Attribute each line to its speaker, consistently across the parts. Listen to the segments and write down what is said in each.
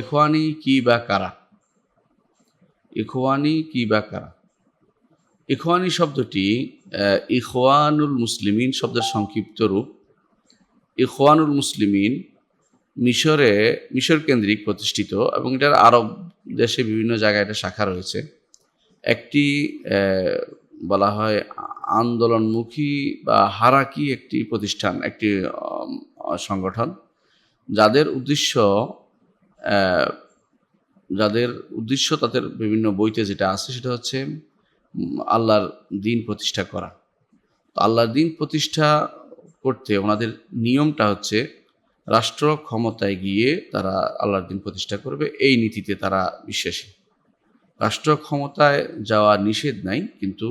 Speaker 1: ইখওয়ানি কি বা কারা? ইখওয়ানি কি বা কারা? ইখওয়ানি শব্দটি ইখওয়ানুল মুসলিমিন শব্দের সংক্ষিপ্ত রূপ। ইখওয়ানুল মুসলিমিন মিশরে, মিশর কেন্দ্রিক প্রতিষ্ঠিত এবং এটার আরব দেশে বিভিন্ন জায়গায় এটা শাখা রয়েছে। একটি বলা হয় আন্দোলনমুখী বা হারাকি একটি প্রতিষ্ঠান, একটি সংগঠন, যাদের উদ্দেশ্য যাদের উদ্দেশ্য তাদের বিভিন্ন বইতে যেটা আছে সেটা হচ্ছে আল্লাহর দিন প্রতিষ্ঠা করা। তো আল্লাহর দিন প্রতিষ্ঠা করতে ওনাদের নিয়মটা হচ্ছে, রাষ্ট্র ক্ষমতায় গিয়ে তারা আল্লাহর দিন প্রতিষ্ঠা করবে, এই নীতিতে তারা বিশ্বাসী। রাষ্ট্র ক্ষমতায় যাওয়া নিষেধ নাই, কিন্তু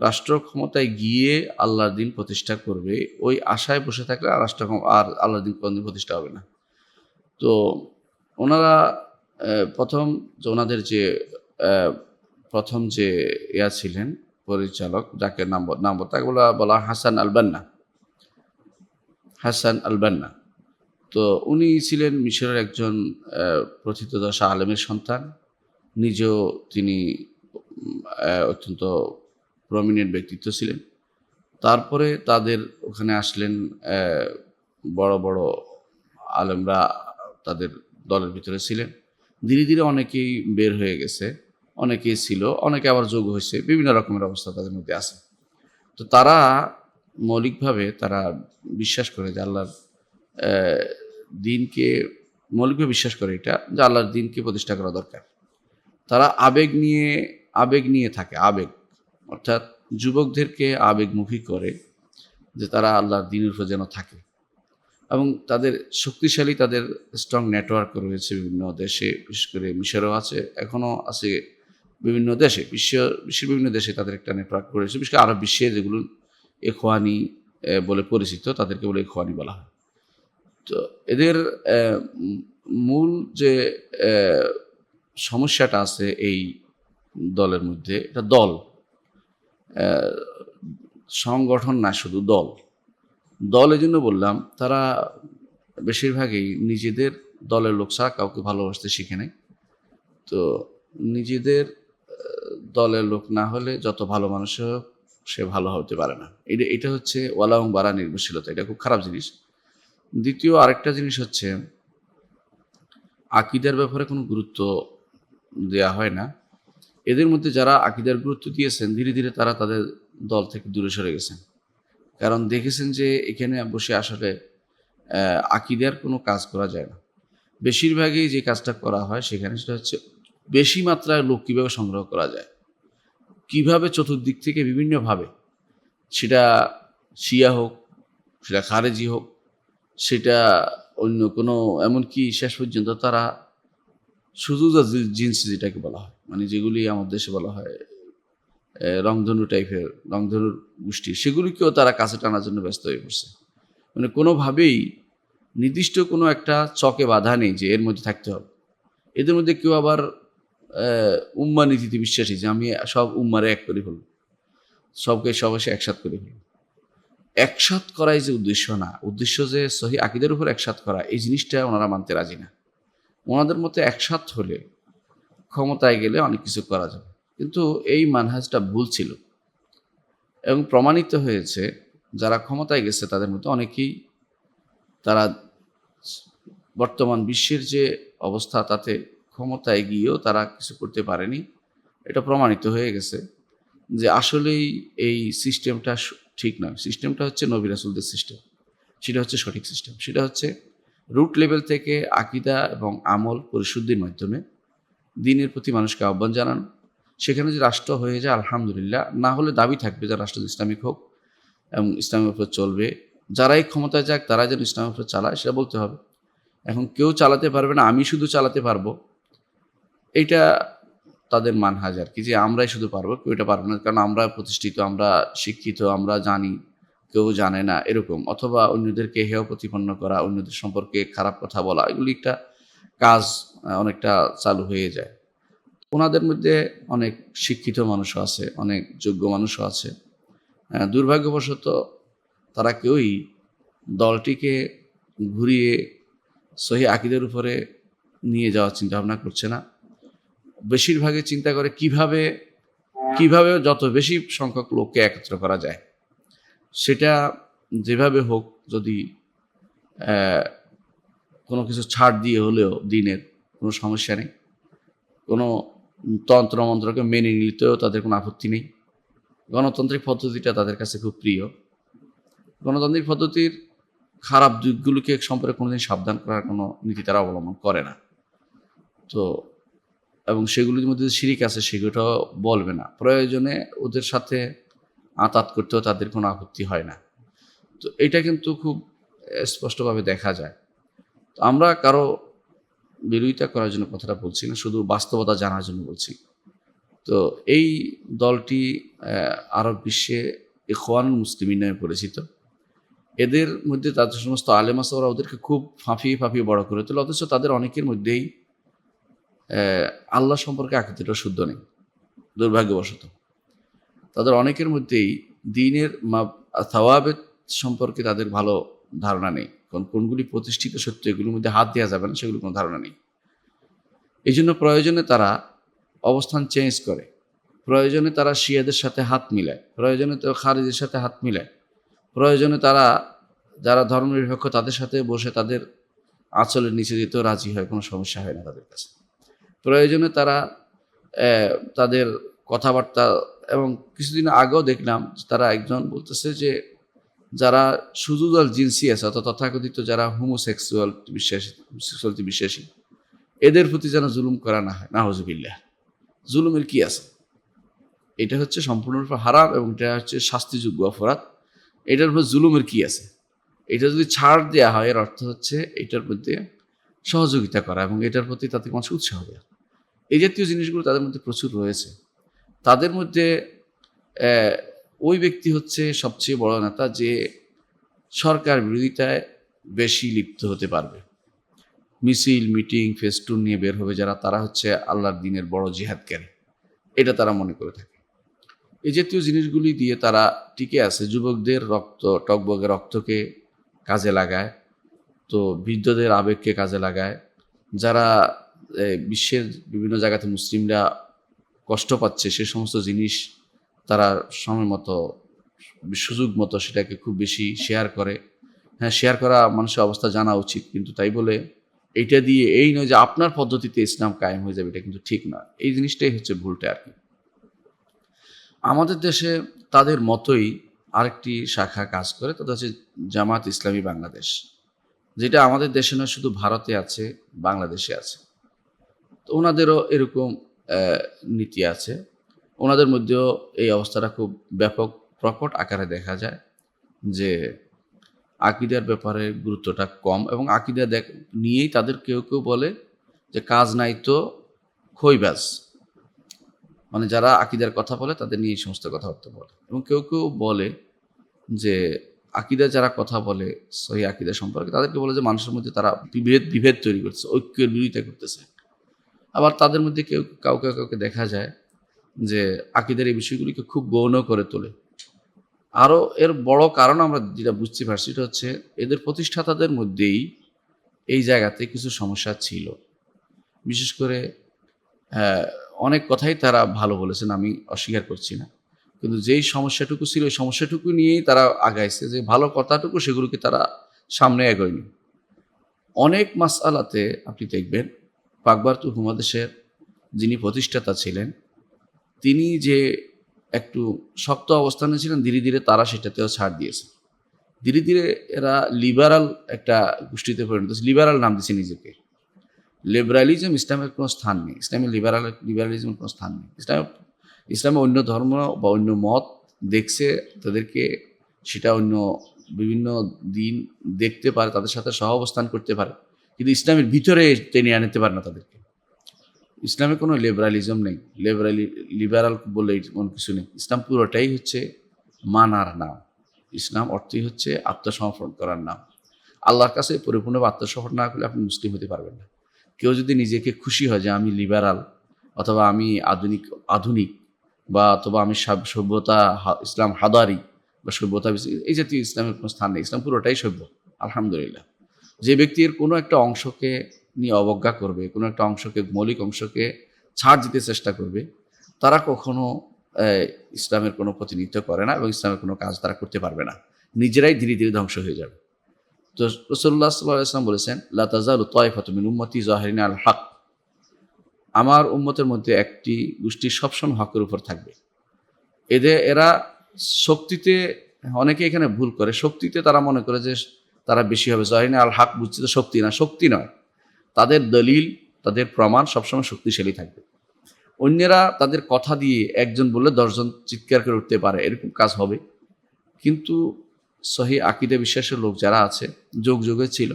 Speaker 1: রাষ্ট্র ক্ষমতায় গিয়ে আল্লাহর দিন প্রতিষ্ঠা করবে, ওই আশায় বসে থাকলে রাষ্ট্র আর আল্লাহর দিন প্রতিষ্ঠা হবে না। তো ওনারা প্রথম যে ওনাদের যে প্রথম যে ইয়া ছিলেন পরিচালক, যাকে নাম নাম তাকে বলা বলা হাসান আলবান্না। হাসান আলবান্না। তো উনি ছিলেন মিশরের একজন প্রথিতদশা আলেমের সন্তান। নিজেও তিনি অত্যন্ত প্রমিনেন্ট ব্যক্তিত্ব ছিলেন। তারপরে তাদের ওখানে আসলেন বড় বড় আলেমরা তাদের দলের ভিতরে ছিলেন। ধীরে ধীরে অনেকেই বের হয়ে গেছে, অনেকেই ছিল, অনেকে আবার যোগ হয়েছে, বিভিন্ন রকমের অবস্থা তাদের মধ্যে আছে। তো তারা মৌলিকভাবে তারা বিশ্বাস করে যে আল্লাহর দিনকে, মৌলিকভাবে বিশ্বাস করে এটা, যে আল্লাহর দিনকে প্রতিষ্ঠা করা দরকার। তারা আবেগ নিয়ে আবেগ নিয়ে থাকে, আবেগ। অর্থাৎ যুবকদেরকে আবেগমুখী করে যে তারা আল্লাহর দিনের উপর যেন থাকে। এবং তাদের শক্তিশালী, তাদের স্ট্রং নেটওয়ার্ক রয়েছে বিভিন্ন দেশে, বিশেষ করে মিশরেও আছে, এখনও আছে বিভিন্ন দেশে, বিশ্ব, বিশ্বের বিভিন্ন দেশে তাদের একটা নেটওয়ার্ক রয়েছে, বিশেষ করে আরব বিশ্বে যেগুলো এখোয়ানি বলে পরিচিত, তাদেরকে বলে এখোয়ানি বলা হয়। তো এদের মূল যে সমস্যাটা আছে এই দলের মধ্যে, এটা দল। সংগঠন না, শুধু দল। দল এই জন্য বললাম, তারা বেশিরভাগই নিজেদের দলের লোক ছাড়া কাউকে ভালোবাসতে শিখে নেয় তো নিজেদের দলের লোক না হলে যত ভালো মানুষ হোক, সে ভালো হতে পারে না। এটা এটা হচ্ছে ওয়ালা বাড়া নির্ভরশীলতা, এটা খুব খারাপ জিনিস। দ্বিতীয় আরেকটা জিনিস হচ্ছে, আকিদার ব্যাপারে কোনো গুরুত্ব দেয়া হয় না। এদের মধ্যে যারা আকিদার গুরুত্ব দিয়েছেন, ধীরে ধীরে তারা তাদের দল থেকে দূরে সরে গেছেন। কারণ দেখেছেন যে এখানে বসে আসলে আকিদার কোনো কাজ করা যায় না। বেশিরভাগই যে কাজটা করা হয় সেখানে সেটা হচ্ছে বেশি মাত্রায় লোক কীভাবে সংগ্রহ করা যায়, কীভাবে চতুর্দিক থেকে বিভিন্নভাবে, সেটা শিয়া হোক, সেটা খারেজি হোক, সেটা অন্য কোনো, এমনকি শেষ পর্যন্ত তারা শুধু জিন্স যেটাকে বলা হয় মানে যেগুলি আমাদের দেশে বলা হয় রংধনু টাইপের, রংধনুর গোষ্ঠী, সেগুলিকেও তারা কাছে টানার জন্য ব্যস্ত হয়ে পড়ছে। মানে কোনোভাবেই নির্দিষ্ট কোনো একটা চকে বাধা নেই যে এর মধ্যে থাকতে হবে। এদের মধ্যে কেউ আবার উম্মা নীতিতে বিশ্বাসী যে আমি সব উম্মারে এক করে ফেলব। সবকে সবাসে একসাথ করে ফেলব। একসাথ করাই যে উদ্দেশ্য না, উদ্দেশ্য যে সহি আকিদের উপর একসাথ করা, এই জিনিসটা ওনারা মানতে রাজি না। ওনাদের মতে একসাথ হলে ক্ষমতায় গেলে অনেক কিছু করা যাবে। কিন্তু এই মানহাজটা ভুল ছিল। এবং প্রমাণিত হয়েছে, যারা ক্ষমতায় গেছে তাদের মধ্যে অনেকেই তারা বর্তমান বিশ্বের যে অবস্থা তাতে ক্ষমতায় গিয়েও তারা কিছু করতে পারেনি। এটা প্রমাণিত হয়ে গেছে যে আসলেই এই সিস্টেমটা ঠিক নয়। সিস্টেমটা হচ্ছে নবী রাসুলদের সিস্টেম। সেটা হচ্ছে সঠিক সিস্টেম। সেটা হচ্ছে রুট লেভেল থেকে আকিদা এবং আমল পরিশুদ্ধির মাধ্যমে দিনের প্রতি মানুষকে আহ্বান জানানো সেখানে যে রাষ্ট্র হয়ে যায়, আলহামদুলিল্লাহ, না হলে দাবি থাকবে যে রাষ্ট্র ইসলামিক হোক এবং ইসলামের উপর চলবে। যারাই ক্ষমতায় যাক, তারাই যেন ইসলামের উপর চালায়, সেটা বলতে হবে। এখন কেউ চালাতে পারবে না, আমি শুধু চালাতে পারব। এটা তাদের মানহাজ আর কি, যে আমরাই শুধু পারব, কেউ এটা পারবে না। কারণ আমরা প্রতিষ্ঠিত, আমরা শিক্ষিত, আমরা জানি, কেউ জানে না এরকম। অথবা অন্যদেরকে হেয় প্রতিপন্ন করা, অন্যদের সম্পর্কে খারাপ কথা বলা, এগুলি একটা কাজ অনেকটা চালু হয়ে যায়। ওনাদের মধ্যে অনেক শিক্ষিত মানুষও আছে, অনেক যোগ্য মানুষও আছে। দুর্ভাগ্যবশত তারা কেউই দলটিকে ঘুরিয়ে সহি আকিদের উপরে নিয়ে যাওয়ার চিন্তা ভাবনা করছে না। বেশিরভাগে চিন্তা করে কীভাবে কীভাবে যত বেশি সংখ্যক লোককে একত্র করা যায়। সেটা যেভাবে হোক, যদি কোনো কিছু ছাড় দিয়ে হলেও দিনের কোনো সমস্যা নেই। কোনো তন্ত্র মন্ত্রকে মেনে নিতেও তাদের কোনো আপত্তি নেই। গণতান্ত্রিক পদ্ধতিটা তাদের কাছে খুব প্রিয়। গণতান্ত্রিক পদ্ধতির খারাপ দিকগুলোকে সম্পর্কে কোনোদিন সাবধান করার কোনো নীতি তারা অবলম্বন করে না। তো, এবং সেগুলির মধ্যে যে শিরিক আছে সেগুলোটাও বলবে না। প্রয়োজনে ওদের সাথে আতাত করতেও তাদের কোনো আপত্তি হয় না। তো এটা কিন্তু খুব স্পষ্টভাবে দেখা যায়। তো আমরা কারও বিরোধিতা করার জন্য কথাটা বলছি না, শুধু বাস্তবতা জানার জন্য বলছি। তো এই দলটি আরব বিশ্বে ইখওয়ান মুসলিমিন নামে পরিচিত। এদের মধ্যে তাদের সমস্ত আলেমাস ওরা ওদেরকে খুব ফাঁপিয়ে ফাঁপিয়ে বড় করে তোলে, অথচ তাদের অনেকের মধ্যেই আল্লাহ সম্পর্কে আকৃতিটা শুদ্ধ নেই, দুর্ভাগ্যবশত। তাদের অনেকের মধ্যেই দিনের থাওয়াবেদ সম্পর্কে তাদের ভালো ধারণা নেই। কারণ কোনগুলি প্রতিষ্ঠিত সত্য, এগুলির মধ্যে হাত দেওয়া যাবে না সেগুলো কোনো ধারণা নেই। এই জন্য প্রয়োজনে তারা অবস্থান চেঞ্জ করে। প্রয়োজনে তারা শিয়াদের সাথে হাত মিলায়। প্রয়োজনে তারা খারিজের সাথে হাত মিলায়। প্রয়োজনে তারা, যারা ধর্মনিরপেক্ষ, তাদের সাথে বসে তাদের আঁচলের নিচে যেতেও রাজি হয়, কোনো সমস্যা হয় না তাদের কাছে। প্রয়োজনে তারা তাদের কথাবার্তা, এবং কিছুদিন আগেও দেখলাম তারা একজন বলতেছে যে যারা সুজুদল জিন্সি আছে অর্থাৎ তথাকথিত যারা হোমোসেক্সুয়াল বিশ্বাসী সেক্সুয়ালিটি বিশ্বাসী, এদের প্রতি যেন জুলুম করা না হয় নাহজবিল্লাহ জুলুমের কি আছে? এটা হচ্ছে সম্পূর্ণরূপে হারাম এবং এটা হচ্ছে শাস্তিযোগ্য অপরাধ। এটার উপর জুলুমের কি আছে? এটা যদি ছাড় দেওয়া হয়, এর অর্থ হচ্ছে এটার মধ্যে সহযোগিতা করা এবং এটার প্রতি তাতে মানুষ উৎসাহ দেওয়া। এই জাতীয় জিনিসগুলো তাদের মধ্যে প্রচুর রয়েছে। তাদের মধ্যে ওই ব্যক্তি হচ্ছে সবচেয়ে বড় নেতা যে সরকার বিরোধিতায় বেশি লিপ্ত হতে পারবে। মিছিল, মিটিং, ফেস্টুন নিয়ে বের হবে যারা, তারা হচ্ছে আল্লাহর দিনের বড় জিহাদকারী। এটা তারা মনে করে থাকে। এই জাতীয় জিনিসগুলি দিয়ে তারা টিকে আছে। যুবকদের রক্ত টকবগের রক্তকে কাজে লাগায়, তো বৃদ্ধদের আবেগকে কাজে লাগায়। যারা বিশ্বের বিভিন্ন জায়গাতে মুসলিমরা কষ্ট পাচ্ছে সে সমস্ত জিনিস তারা সময় মতো, সুযোগ মতো সেটাকে খুব বেশি শেয়ার করে। হ্যাঁ শেয়ার করা মানুষের অবস্থা জানা উচিত, কিন্তু তাই বলে এইটা দিয়ে, এই নয় যে আপনার পদ্ধতিতে ইসলাম কায়েম হয়ে যাবে, এটা কিন্তু ঠিক না। এই জিনিসটাই হচ্ছে ভুলটা আর কি। আমাদের দেশে তাদের মতোই আরেকটি শাখা কাজ করে তাদের হচ্ছে জামাত ইসলামী বাংলাদেশ। যেটা আমাদের দেশে নয়, শুধু ভারতে আছে, বাংলাদেশে আছে। তো ওনাদেরও এরকম নীতি আছে। ওনাদের মধ্যেও এই অবস্থাটা খুব ব্যাপক, প্রকট আকারে দেখা যায় যে আকিদার ব্যাপারে গুরুত্বটা কম এবং আকিদা দেখ, নিয়েই তাদের কেউ কেউ বলে যে কাজ নাই তো খইবাজ মানে যারা আকিদার কথা বলে তাদের নিয়ে এই সমস্ত কথাবার্তা বলে এবং কেউ কেউ বলে যে আকিদা যারা কথা বলে সহি আকিদা সম্পর্কে তাদেরকে বলে যে মানুষের মধ্যে তারা বিভেদ বিভেদ তৈরি করছে ঐক্যের বিরোধিতা করতেছে। আবার তাদের মধ্যে কেউ, কাউকে কাউকে দেখা যায় যে আকিদের এই বিষয়গুলিকে খুব গৌণ করে তোলে। আরও এর বড় কারণ আমরা যেটা বুঝতে পারছি সেটা হচ্ছে এদের প্রতিষ্ঠাতাদের মধ্যেই এই জায়গাতে কিছু সমস্যা ছিল। বিশেষ করে অনেক কথাই তারা ভালো বলেছেন, আমি অস্বীকার করছি না। কিন্তু যেই সমস্যাটুকু ছিল ওই সমস্যাটুকু নিয়েই তারা আগাইছে যে ভালো কথাটুকু সেগুলোকে তারা সামনে এগোয়নি। অনেক মাস আলাতে আপনি দেখবেন পাকবারতুল হুমাদেশের যিনি প্রতিষ্ঠাতা ছিলেন তিনি যে একটু শক্ত অবস্থানে ছিলেন, ধীরে ধীরে তারা সেটাতেও ছাড় দিয়েছে। ধীরে ধীরে এরা লিবারাল একটা গোষ্ঠীতে পরিণত লিবারাল নাম দিয়েছে নিজেকে। লিবারালিজম ইসলামের কোনো স্থান নেই। ইসলামের লিবারাল লিবারালিজমের কোনো স্থান নেই। ইসলাম, ইসলামে অন্য ধর্ম বা অন্য মত দেখছে, তাদেরকে সেটা অন্য বিভিন্ন দিন দেখতে পারে, তাদের সাথে সহ অবস্থান করতে পারে। কিন্তু ইসলামের ভিতরে টেনে আনতে পারে না তাদেরকে। ইসলামে কোনো লিবারালিজম নেই। লিবারালি লিবারাল বলে এমন কিছু নেই। ইসলাম পুরোটাই হচ্ছে মানার নাম। ইসলাম অর্থই হচ্ছে আত্মসমর্পণ করার নাম। আল্লাহর কাছে পরিপূর্ণভাবে আত্মসমর্পণ না করলে আপনি মুসলিম হতে পারবেন না। কেউ যদি নিজেকে খুশি হয় যে আমি লিবারাল অথবা আমি আধুনিক আধুনিক বা অথবা আমি সভ্যতা ইসলাম হাদারি বা সভ্যতা এই জাতীয় ইসলামের কোনো স্থান নেই। ইসলাম পুরোটাই সভ্য। আলহামদুলিল্লাহ। যে ব্যক্তির কোনো একটা অংশকে নিয়ে অবজ্ঞা করবে, কোনো একটা অংশকে, মৌলিক অংশকে ছাড় দিতে চেষ্টা করবে, তারা কখনো ইসলামের কোনো প্রতিনিধিত্ব করে না এবং ইসলামের কোনো কাজ তারা করতে পারবে না। নিজেরাই ধীরে ধীরে ধ্বংস হয়ে যাবে। তো রসল্লাহ সাল্লাহ ইসলাম বলেছেন লাতাজাল তয়ফাতমিন উম্মতি জাহরিন আল হক। আমার উম্মতের মধ্যে একটি গোষ্ঠী সবসময় হকের উপর থাকবে। এদের এরা শক্তিতে, অনেকে এখানে ভুল করে, শক্তিতে তারা মনে করে যে তারা বেশি হবে। জাহিনা আল হক বুঝছে তো শক্তি না, শক্তি নয়। তাদের দলিল, তাদের প্রমাণ সবসময় শক্তিশালী থাকবে। অন্যেরা তাদের কথা দিয়ে একজন বললে দশজন চিৎকার করে উঠতে পারে, এরকম কাজ হবে। কিন্তু সহি আকিদে বিশ্বাসের লোক যারা আছে, যোগ যোগে ছিল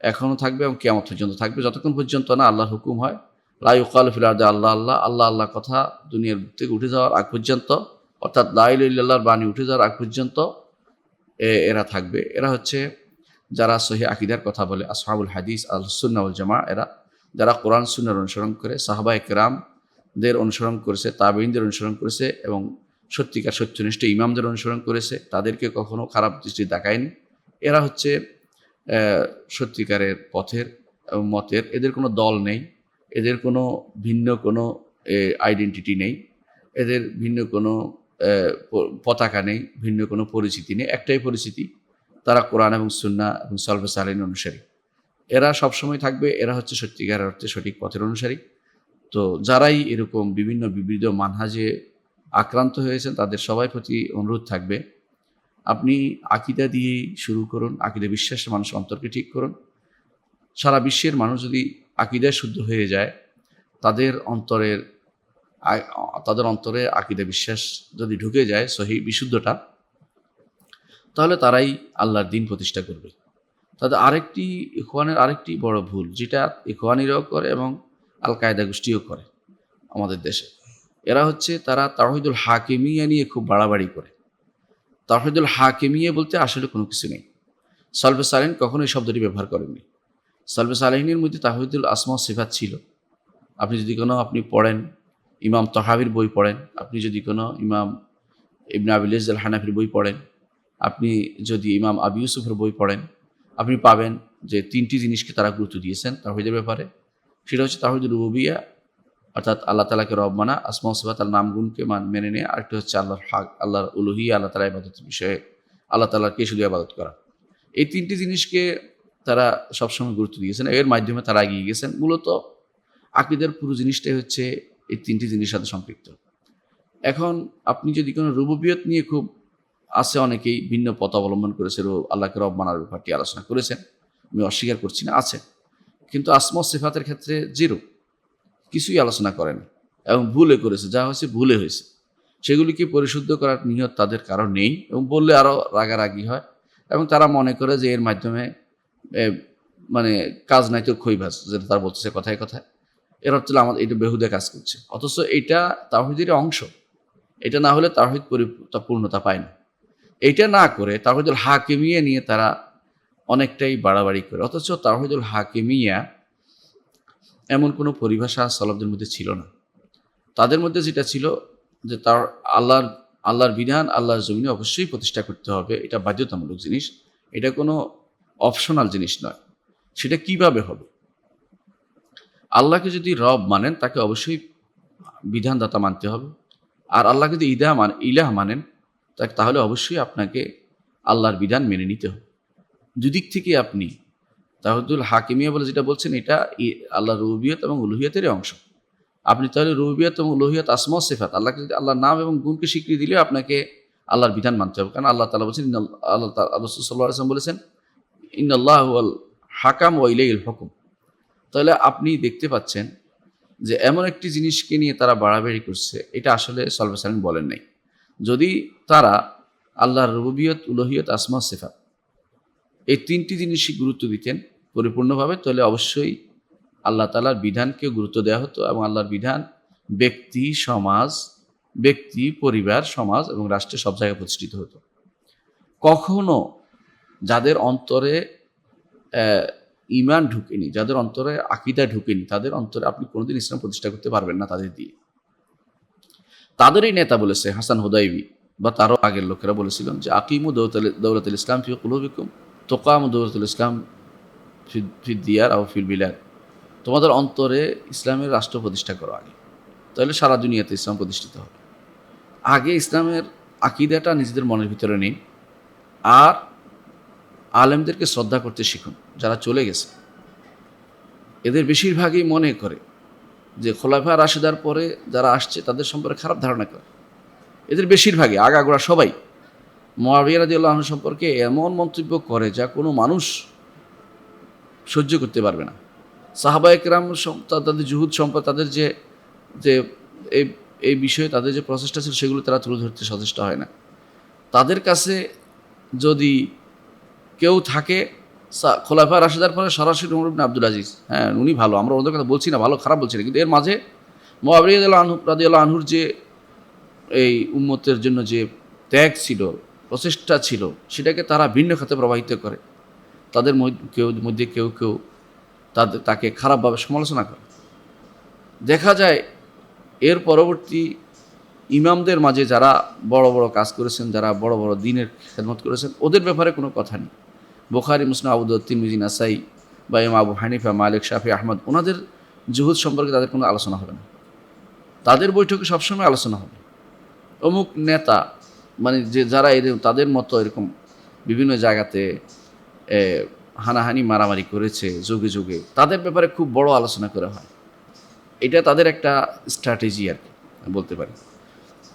Speaker 1: এখনও থাকবে এবং কেমন পর্যন্ত থাকবে। যতক্ষণ পর্যন্ত না আল্লাহর হুকুম হয় লাই উকাল ফিলার্দে আল্লাহ আল্লাহ আল্লাহ আল্লাহ কথা দুনিয়ার থেকে উঠে যাওয়ার আগ পর্যন্ত, অর্থাৎ লাইল্লাহর বাণী উঠে যাওয়ার আগ পর্যন্ত এরা থাকবে। এরা হচ্ছে যারা সহি আকিদার কথা বলে, আসহাবুল হাদিস আল সুন্নাউল জামা এরা যারা কোরআন সুন্নার অনুসরণ করে সাহাবা একরামদের অনুসরণ করেছে তাবিনদের অনুসরণ করেছে এবং সত্যিকার সত্যনিষ্ঠ ইমামদের অনুসরণ করেছে, তাদেরকে কখনো খারাপ দৃষ্টি দেখায়নি। এরা হচ্ছে সত্যিকারের পথের মতের, এদের কোনো দল নেই, এদের কোনো ভিন্ন কোনো আইডেন্টিটি নেই, এদের ভিন্ন কোনো পতাকা নেই, ভিন্ন কোনো পরিচিতি নেই, একটাই পরিচিতি তারা কোরআন এবং সুন্না এবং সলফে সালিন অনুসারী। এরা সবসময় থাকবে, এরা হচ্ছে সত্যিকার অর্থে সঠিক পথের অনুসারী। তো যারাই এরকম বিভিন্ন বিবিধ মানহাজে আক্রান্ত হয়েছেন, তাদের সবাই প্রতি অনুরোধ থাকবে, আপনি আকিদা দিয়েই শুরু করুন, আকিদা বিশ্বাসের মানুষ অন্তরকে ঠিক করুন। সারা বিশ্বের মানুষ যদি আকিদায় শুদ্ধ হয়ে যায়, তাদের অন্তরের তাদের অন্তরে আকিদা বিশ্বাস যদি ঢুকে যায়, সহি বিশুদ্ধটা তাহলে তারাই আল্লাহর দিন প্রতিষ্ঠা করবে। তাদের আরেকটি ইখওয়ানের আরেকটি বড় ভুল, যেটা ইখওয়ানিরাও করে এবং আল কায়দা গোষ্ঠীও করে আমাদের দেশে। এরা হচ্ছে তারা তাহিদুল হাকিমিয়া নিয়ে খুব বাড়াবাড়ি করে। তাহিদুল হাকিমিয়া বলতে আসলে কোনো কিছু নেই। সলফে সালেন কখনো এই শব্দটি ব্যবহার করেননি। সলফে সালেহিনের মধ্যে তাহিদুল আসমা সিফাত ছিল। আপনি যদি কোনো, আপনি পড়েন, ইমাম তহাবির বই পড়েন, আপনি যদি কোনো ইমাম ইবনা আবিল হানাফির বই পড়েন আপনি যদি ইমাম আবি ইউসুফের বই পড়েন, আপনি পাবেন যে তিনটি জিনিসকে তারা গুরুত্ব দিয়েছেন তাহিদের ব্যাপারে। সেটা হচ্ছে তাহিদুল রুবিয়া অর্থাৎ আল্লাহ তালাকে রব মানা, আসমা সিফাত তার নাম গুণকে মান, মেনে নেয় আরেকটি হচ্ছে আল্লাহর হাক, আল্লাহর উলুহি আল্লাহ তালা ইবাদতের বিষয়ে, আল্লাহ তালাকে শুধু ইবাদত করা। এই তিনটি জিনিসকে তারা সবসময় গুরুত্ব দিয়েছেন, এর মাধ্যমে তারা এগিয়ে গেছেন। মূলত আকিদের পুরো জিনিসটাই হচ্ছে এই তিনটি জিনিসের সাথে সম্পৃক্ত। এখন আপনি যদি কোনো রুববিয়ত নিয়ে খুব আছে অনেকেই ভিন্ন পথ অবলম্বন করেছে আল্লাহকে রব মানার ব্যাপারটি আলোচনা করেছেন। আমি অস্বীকার করছি না, আছে। কিন্তু আসমত সিফাতের ক্ষেত্রে জিরো। কিছুই আলোচনা করেন এবং ভুলে করেছে, যা হয়েছে ভুলে হয়েছে। সেগুলিকে পরিশুদ্ধ করার নিয়ত তাদের কারও নেই এবং বললে আরও রাগারাগি হয় এবং তারা মনে করে যে এর মাধ্যমে মানে কাজ নাই তো খৈভাস যেটা তারা বলতেছে কথায় কথায়। এর হলো আমাদের, এটা বেহুদে কাজ করছে। অথচ এটা তাহিদের অংশ। এটা না হলে তাহিদ পূর্ণতা পায় না। এইটা না করে তাহিদুল হাকিমিয়া নিয়ে তারা অনেকটাই বাড়াবাড়ি করে। অথচ তাহিদুল হাকিমিয়া এমন কোনো পরিভাষা সলবদের মধ্যে ছিল না। তাদের মধ্যে যেটা ছিল যে তার আল্লাহর আল্লাহর বিধান, আল্লাহর জমিনে অবশ্যই প্রতিষ্ঠা করতে হবে, এটা বাধ্যতামূলক জিনিস। এটা কোনো অপশনাল জিনিস নয়। সেটা কীভাবে হবে? আল্লাহকে যদি রব মানেন, তাকে অবশ্যই বিধানদাতা মানতে হবে। আর আল্লাহকে যদি ইদাহ মান, ইলাহ মানেন তাহলে অবশ্যই আপনাকে আল্লাহর বিধান মেনে নিতে হবে। দুদিক থেকে আপনি তাহদুল হাকিমিয়া বলে যেটা বলছেন, এটা আল্লাহ রুবিয়ত এবং উলুহিয়তেরই অংশ। আপনি তাহলে রুবিয়ত এবং উলুহিয়ত আসমা সিফাত, আল্লাহকে যদি আল্লাহর নাম এবং গুণকে স্বীকৃতি দিলে আপনাকে আল্লাহর বিধান মানতে হবে। কারণ আল্লাহ তালা বলছেন আল্লাহ আল্লাহ সাল্লাহ আসলাম বলেছেন ইন্নআল্লাহ হাকাম ও ইলাইল হকুম। তাহলে আপনি দেখতে পাচ্ছেন যে এমন একটি জিনিসকে নিয়ে তারা বাড়াবাড়ি করছে, এটা আসলে সলভে সালিম বলেন নাই। যদি তারা আল্লাহর রুবিয়ত উলহিয়ত, আসমা, সিফাত এই তিনটি জিনিসই গুরুত্ব দিতেন পরিপূর্ণভাবে, তাহলে অবশ্যই আল্লাহ তালার বিধানকে গুরুত্ব দেওয়া হতো এবং আল্লাহর বিধান ব্যক্তি, সমাজ, ব্যক্তি, পরিবার, সমাজ এবং রাষ্ট্রে সব জায়গায় প্রতিষ্ঠিত হতো। কখনো যাদের অন্তরে ইমান ঢুকেনি, যাদের অন্তরে আকিদা ঢুকেনি, তাদের অন্তরে আপনি কোনোদিন ইসলাম প্রতিষ্ঠা করতে পারবেন না তাদের দিয়ে। তাদেরই নেতা বলেছে, হাসান হুদাইবি বা তারও আগের লোকেরা বলেছিলেন যে, আকিমু দৌলাতুল ইসলাম ফি কুলুবিকুম, তোকাম দৌলাতুল ইসলাম ফি- দিয়ার আও ফিল বিলাদ। তোমাদের অন্তরে ইসলামের রাষ্ট্র প্রতিষ্ঠা করো আগে, তাহলে সারা দুনিয়াতে ইসলাম প্রতিষ্ঠিত হবে। আগে ইসলামের আকিদাটা নিজেদের মনের ভিতরে নেই আর আলেমদেরকে শ্রদ্ধা করতে শিখুন, যারা চলে গেছে। এদের বেশিরভাগই মনে করে যে খোলাফা রাশেদার পরে যারা আসছে, তাদের সম্পর্কে খারাপ ধারণা করে এদের বেশিরভাগই, আগাগোড়া সবাই। মহাবিয়ারাদিউল্লাহ সম্পর্কে এমন মন্তব্য করে যা কোনো মানুষ সহ্য করতে পারবে না। সাহাবা একরাম তাদের জুহুদ সম্পদ তাদের যে যে এই এই বিষয়ে তাদের যে প্রচেষ্টা ছিল, সেগুলো তারা তুলে ধরতে সচেষ্ট হয় না। তাদের কাছে যদি কেউ থাকে খোলাফা রাশেদার পরে সরাসরি উমর ইবনে আব্দুল আজিজ। হ্যাঁ উনি ভালো, আমরা ওদের কথা বলছি না, ভালো, খারাপ বলছি না, কিন্তু এর মাঝে মোয়াবিয়াদ আনহু, রাদিয়াল্লাহু আনহুর যে এই উম্মতের জন্য যে ত্যাগ ছিল, প্রচেষ্টা ছিল, সেটাকে তারা ভিন্ন খাতে প্রবাহিত করে। তাদের কেউ, মধ্যে কেউ কেউ তাদের, তাকে খারাপভাবে সমালোচনা করে। দেখা যায় এর পরবর্তী ইমামদের মাঝে যারা বড় বড় কাজ করেছেন, যারা বড় বড় দিনের খেদমত করেছেন, ওদের ব্যাপারে কোনো কথা নেই। বোখারি, মুসলিম আবুদ তিরমিজি, নাসাই বা ইমাম আবু হানিফা, মালিক, শাফি, আহমদ, ওনাদের জুহুদ সম্পর্কে তাদের কোনো আলোচনা হবে না। তাদের বৈঠকে সবসময় আলোচনা হবে। অমুক নেতা মানে যে যারা এদের, তাদের মতো এরকম বিভিন্ন জায়গাতে হানাহানি, মারামারি করেছে যুগে যুগে, তাদের ব্যাপারে খুব বড় আলোচনা করা হয়। এটা তাদের একটা স্ট্র্যাটেজি আর কি বলতে পারি।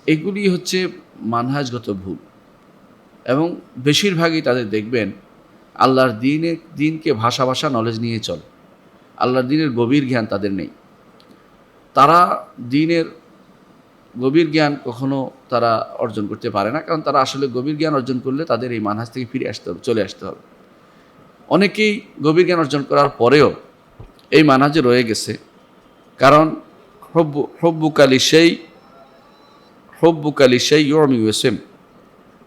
Speaker 1: এগুলি হচ্ছে মানহাজগত ভুল। এবং বেশিরভাগই তাদের দেখবেন আল্লাহর দিনের দিনকে ভাষা ভাষা নলেজ নিয়ে চলে। আল্লাহর দিনের গভীর জ্ঞান তাদের নেই। তারা দিনের গভীর জ্ঞান কখনো তারা অর্জন করতে পারে না, কারণ তারা আসলে গভীর জ্ঞান অর্জন করলে তাদের এই মানহাজ থেকে ফিরে আসতে হবে, চলে আসতে হবে। অনেকেই গভীর জ্ঞান অর্জন করার পরেও এই মানহাজে রয়ে গেছে। কারণ, হব্বু, হব্বুকালি সেই হব্বুকালি সেই ইয়ম ইউএসএম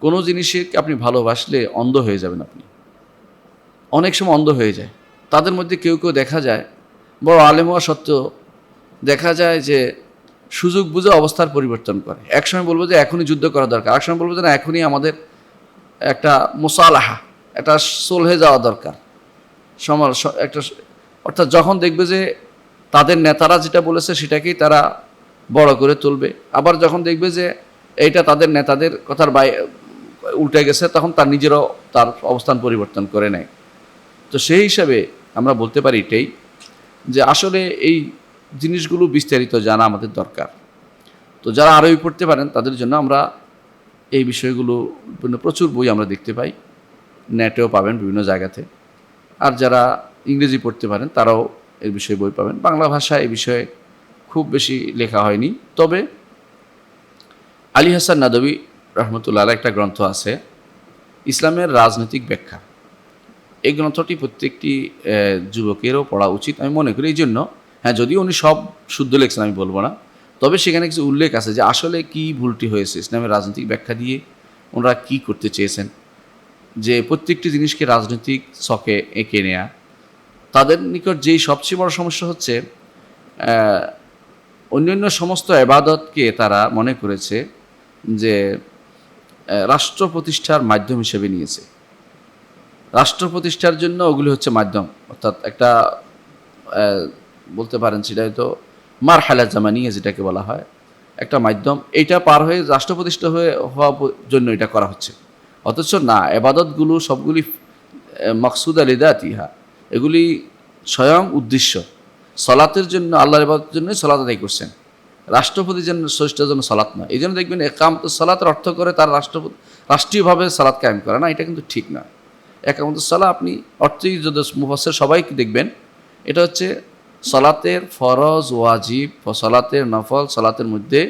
Speaker 1: কোনো জিনিসে আপনি ভালোবাসলে অন্ধ হয়ে যাবেন আপনি। অনেক সময় অন্ধ হয়ে যায়। তাদের মধ্যে কেউ কেউ দেখা যায়, বড় আলেম হওয়া সত্ত্বেও দেখা যায় যে সুযোগ বুঝে অবস্থার পরিবর্তন করে। একসময় বলব যে এখনই যুদ্ধ করা দরকার একসময় বলব যে না, এখনই আমাদের একটা মোসালাহা, একটা সোলহে যাওয়া দরকার। সমাল একটা অর্থাৎ যখন দেখবে যে তাদের নেতারা যেটা বলেছে সেটাকেই তারা বড় করে তুলবে। আবার যখন দেখবে যে এইটা তাদের নেতাদের কথার বাই, উল্টে গেছে, তখন তার নিজেরও তার অবস্থান পরিবর্তন করে নেয়। তো সেই হিসাবে আমরা বলতে পারি এটাই যে আসলে এই জিনিসগুলো বিস্তারিত জানা আমাদের দরকার। তো যারা আরবি পড়তে পারেন, তাদের জন্য আমরা এই বিষয়গুলো প্রচুর বই আমরা দেখতে পাই। নেটেও পাবেন বিভিন্ন জায়গাতে। আর যারা ইংরেজি পড়তে পারেন, তারাও এর বিষয়ে বই পাবেন। বাংলা ভাষা এই বিষয়ে খুব বেশি লেখা হয়নি। তবে আলী হাসান নাদবী রহমতুল্লাহ একটা গ্রন্থ আছে, ইসলামের রাজনৈতিক ব্যাখ্যা। এই গ্রন্থটি প্রত্যেকটি যুবকেরও পড়া উচিত, আমি মনে করি। এই জন্য হ্যাঁ যদিও উনি সব শুদ্ধ লেখছেন, আমি বলব না, তবে সেখানে কিছু উল্লেখ আছে যে আসলে কি ভুলটি হয়েছে, ইসলামের রাজনৈতিক ব্যাখ্যা দিয়ে ওনারা কি করতে চেয়েছেন, যে প্রত্যেকটি জিনিসকে রাজনৈতিক ছকে এঁকে নেয়া। তাদের নিকট যেই সবচেয়ে বড় সমস্যা হচ্ছে অন্যান্য সমস্ত এবাদতকে তারা মনে করেছে যে রাষ্ট্র প্রতিষ্ঠার মাধ্যম হিসেবে নিয়েছে। রাষ্ট্র প্রতিষ্ঠার জন্য ওগুলি হচ্ছে মাধ্যম। অর্থাৎ একটা বলতে পারেন সেটা হয়তো মার হালা জামানিয়া যেটাকে বলা হয়, একটা মাধ্যম। এইটা পার হয়ে রাষ্ট্র প্রতিষ্ঠা হয়ে হওয়া জন্য এটা করা হচ্ছে। অথচ না, এবাদতগুলো সবগুলি মকসুদ আলিদা তিহা এগুলি স্বয়ং উদ্দেশ্য। সলাতের জন্য, আল্লাহর এবাদতের জন্যই সলাত আদায় করছেন। রাষ্ট্রপতির জন্য শ্রেষ্ঠের জন্য সলাৎ নয়। এই জন্য দেখবেন একামত সলাতের অর্থ করে তার রাষ্ট্রপতি, রাষ্ট্রীয়ভাবে সালাত কায়েম করে না। এটা কিন্তু ঠিক না। একামত সলা আপনি অর্থই যদি মুফাসের সবাইকে দেখবেন। এটা হচ্ছে সলাতের ফরজ, ওয়াজিব, সলাতের নফল, সলাতের মধ্যে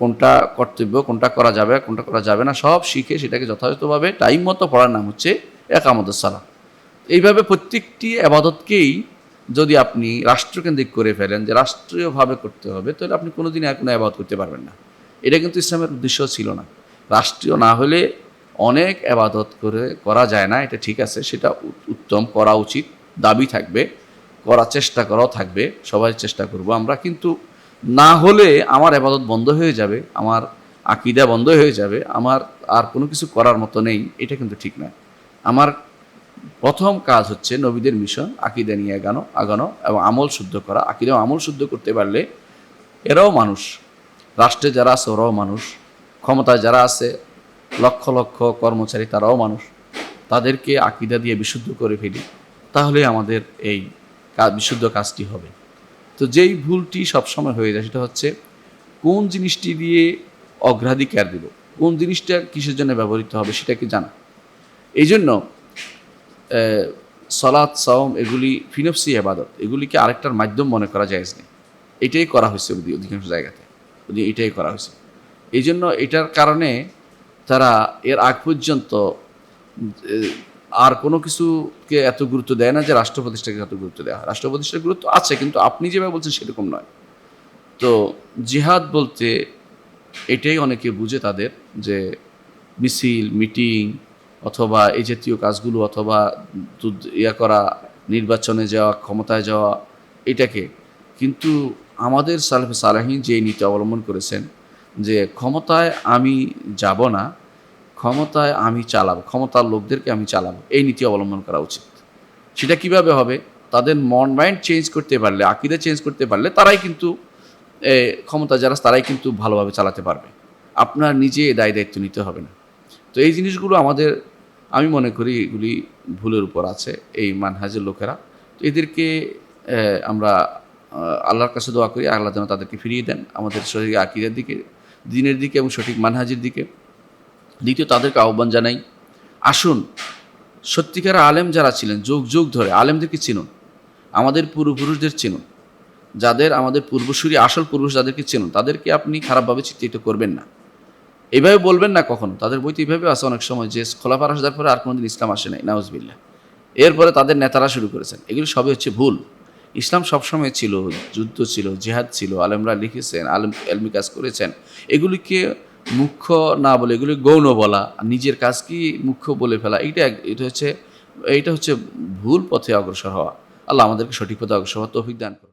Speaker 1: কোনটা কর্তব্য, কোনটা করা যাবে, কোনটা করা যাবে না, সব শিখে সেটাকে যথাযথভাবে টাইম মতো পড়ার নাম হচ্ছে একামত সালা এইভাবে প্রত্যেকটি আবাদতকেই যদি আপনি রাষ্ট্রকেন্দ্রিক করে ফেলেন, যে রাষ্ট্রীয়ভাবে করতে হবে, তাহলে আপনি কোনোদিন আর কোনো আবাদত করতে পারবেন না। এটা কিন্তু ইসলামের উদ্দেশ্য ছিল না। রাষ্ট্রীয় না হলে অনেক আবাদত করে, করা যায় না, এটা ঠিক আছে, সেটা উত্তম, করা উচিত, দাবি থাকবে, করার চেষ্টা করাও থাকবে, সবাই চেষ্টা করব আমরা, কিন্তু না হলে আমার আবাদত বন্ধ হয়ে যাবে, আমার আকিদা বন্ধ হয়ে যাবে, আমার আর কোনো কিছু করার মতো নেই, এটা কিন্তু ঠিক নয় আমার প্রথম কাজ হচ্ছে নবীদের মিশন, আকিদা নিয়ে এগানো আগানো এবং আমল শুদ্ধ করা। আকিদা আমল শুদ্ধ করতে পারলে এরাও মানুষ, রাষ্ট্রে যারা আছে ওরাও মানুষ, ক্ষমতায় যারা আছে লক্ষ লক্ষ কর্মচারী তারাও মানুষ। তাদেরকে আকিদা দিয়ে বিশুদ্ধ করে ফেলি তাহলে আমাদের এই বিশুদ্ধ কাজটি হবে। তো যেই ভুলটি সবসময় হয়ে যায় সেটা হচ্ছে কোন জিনিসটি দিয়ে অগ্রাধিকার দিব কোন জিনিসটা কিসের জন্য ব্যবহৃত হবে সেটা কি জানা? এই জন্য আহ, সলাৎ সাওম এগুলি ফিনফসি আবাদত এগুলিকে আরেকটার মাধ্যম মনে করা যায় নেই। এটাই করা হয়েছে অধিকাংশ জায়গাতে। এটাই করা হয়েছে। এই জন্য এটার কারণে তারা এর আগ পর্যন্ত আর কোনো কিছুকে এত গুরুত্ব দেয় না যে রাষ্ট্র প্রতিষ্ঠাকে এত গুরুত্ব দেওয়া হয়। রাষ্ট্র প্রতিষ্ঠার গুরুত্ব আছে, কিন্তু আপনি যেভাবে বলছেন সেরকম নয়। তো জিহাদ বলতে এটাই অনেকে বুঝে তাদের যে মিছিল, মিটিং অথবা এই জাতীয় কাজগুলো অথবা ইয়া করা, নির্বাচনে যাওয়া, ক্ষমতায় যাওয়া, এটাকে। কিন্তু আমাদের সালফে সালাহীন যে নীতি অবলম্বন করেছেন যে ক্ষমতায় আমি যাব না, ক্ষমতায় আমি চালাবো, ক্ষমতার লোকদেরকে আমি চালাবো, এই নীতি অবলম্বন করা উচিত। সেটা কীভাবে হবে? তাদের মন মাইন্ড চেঞ্জ করতে পারলে, আকিদা চেঞ্জ করতে পারলে তারাই কিন্তু ক্ষমতা যারা, তারাই কিন্তু ভালোভাবে চালাতে পারবে। আপনার নিজে দায় দায়িত্ব নিতে হবে না। তো এই জিনিসগুলো আমাদের, আমি মনে করি এগুলি ভুলের উপর আছে, এই মানহাজের লোকেরা। তো এদেরকে আমরা আল্লাহর কাছে দোয়া করি, আল্লাহ যেন তাদেরকে ফিরিয়ে দেন। আমাদের শরীর আকিদের দিকে দিনের দিকে এবং সঠিক মানহাজের দিকে। দ্বিতীয়, তাদেরকে আহ্বান জানাই, আসুন, সত্যিকার আলেম যারা ছিলেন, যুগ যুগ ধরে, আলেমদেরকে চিনুন, আমাদের পূর্বপুরুষদের চিনুন, যাদের আমাদের পূর্বসূরি, আসল পূর্বপুরুষ যাদেরকে চিনুন, তাদেরকে আপনি খারাপভাবে চিত্রিত করবেন না। এইভাবে বলবেন না কখনো, তাদের বইতে এইভাবে আছে অনেক সময় যে খোলাফার আসার পরে আর কোনোদিন ইসলাম আসে নাই নাউজবিল্লা এরপরে তাদের নেতারা শুরু করেছেন, এগুলো সবই হচ্ছে ভুল। ইসলাম সবসময় ছিল, যুদ্ধ ছিল, জেহাদ ছিল, আলেমরা লিখেছেন, আলেম আলমি কাজ করেছেন। এগুলিকে মুখ্য না বলে, এগুলি গৌণ বলা নিজের কাজকে মুখ্য বলে ফেলা, এইটা এটা হচ্ছে, এইটা হচ্ছে ভুল পথে অগ্রসর হওয়া। আল্লাহ আমাদেরকে সঠিক পথে অগ্রসর হওয়া তৌফিক দান করুন।